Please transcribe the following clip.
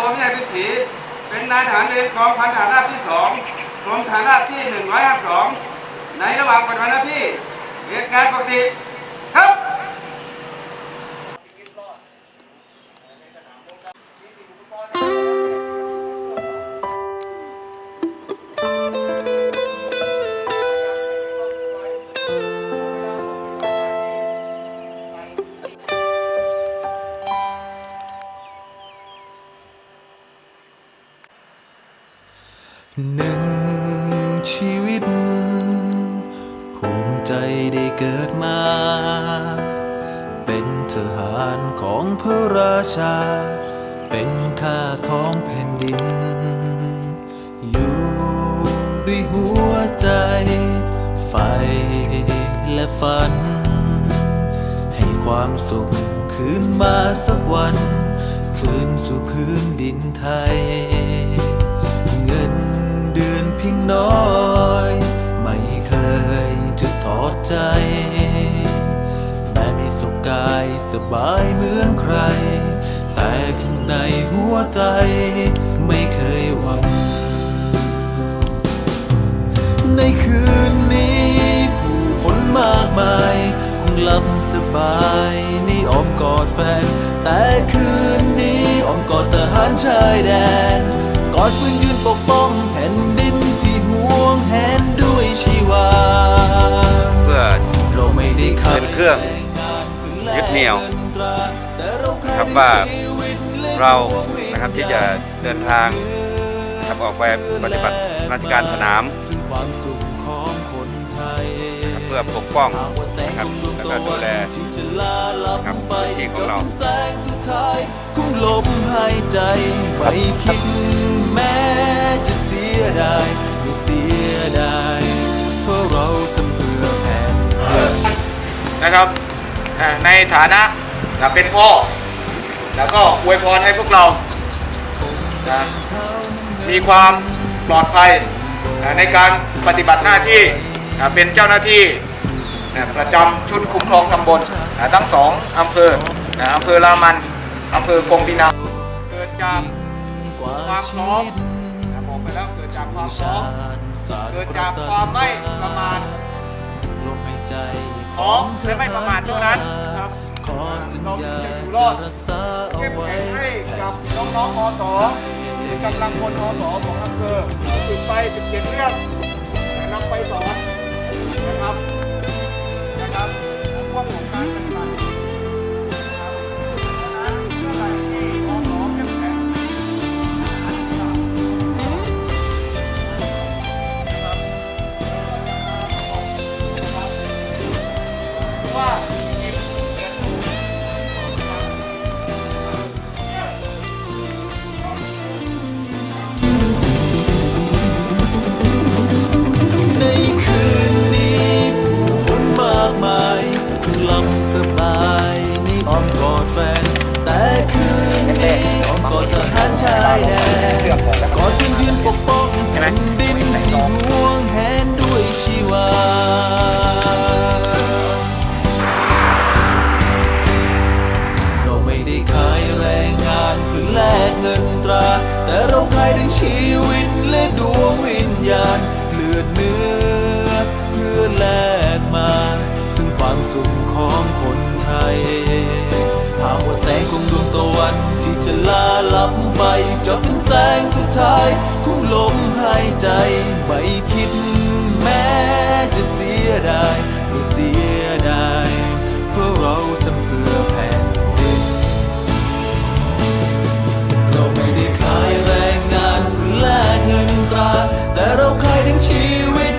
ตัวินัยวิถี เป็นนายทหารเรือของพันทารราบที่สองกรมฐานราบที่ 152 ในระหว่างปฏิบัติหน้าที่เหตุการณ์ปกติ หนึ่งชีวิต ภูมิใจได้เกิดมา เป็นทหารของพระราชา เป็นข้าของแผ่นดิน อยู่ด้วยหัวใจ ไฟและฝัน ให้ความสุขคืนมาสักวัน คืนสู่พื้นดินไทย น้อย ไม่เคยจะทอดใจ แม้ไม่สุขกายสบายเหมือนใคร แต่ข้างในหัวใจไม่เคยหวั่นในคืนนี้ผู้คนมากมายคงหลับสบายในอ้อมกอดแฟน แต่คืนนี้อ้อมกอดทหารชายแดนกอดปืนยืนปกป้อง รื่องยึดเหนี่ยวครับว่าเรานะครับที่จะเดินทางครับออกไปปฏิบัติราชการสนามเพื่อปกป้องนะครับแล้วก็ดูแลครับที่ของเราแสงสุดท้ายคุ้มลมหายใจไม่คิดแม้จะเสียดาย นะครับในฐานะเป็นพ่อ แล้วก็อวยพรให้พวกเรานะมีความปลอดภัยในการปฏิบัติหน้าที่เป็นเจ้าหน้าที่ประจำชุดคุ้มครองตำบลทั้งสองอำเภออำเภอรามันอำเภอกงปีนังเกิดจากความพร้อมนบอกไปแล้วเกิดจากความพร้อมเกิดจากความไม่ประมาท ของและไม่ประมาทเท่านั้นครับเราจะอยู่รอดเข้มแข็งให้กับน้องๆอสหรือกำลังคนอสของอำเภอฝึกไป17เรื่องนำไปสอนนะครับ อ้อมกอดทหารชายแดนกอดยืนยืนปกป้องแผ่นดินที่ห่วงแหนด้วยชีวาเราไม่ได้ขายแรงงานเพื่อแลกเงินตรา แต่เราขายทั้งชีวิตและดวงวิญญาณเลือดเนื้อเพื่อแลกมา ซึ่งความสุขของคนไทยหากว่าแสงของดวงตะวันที่จะลาลั ไปจบเป็นแสงสุดท้ายคุ้มลมหายใจ ไม่คิดแม้จะเสียดายไม่เสียดายเพราะเราทำเพื่อแผ่นดินเราไม่ได้ขายแรงงานเพื่อแลกเงินตรา แต่เราขายทั้งชีวิต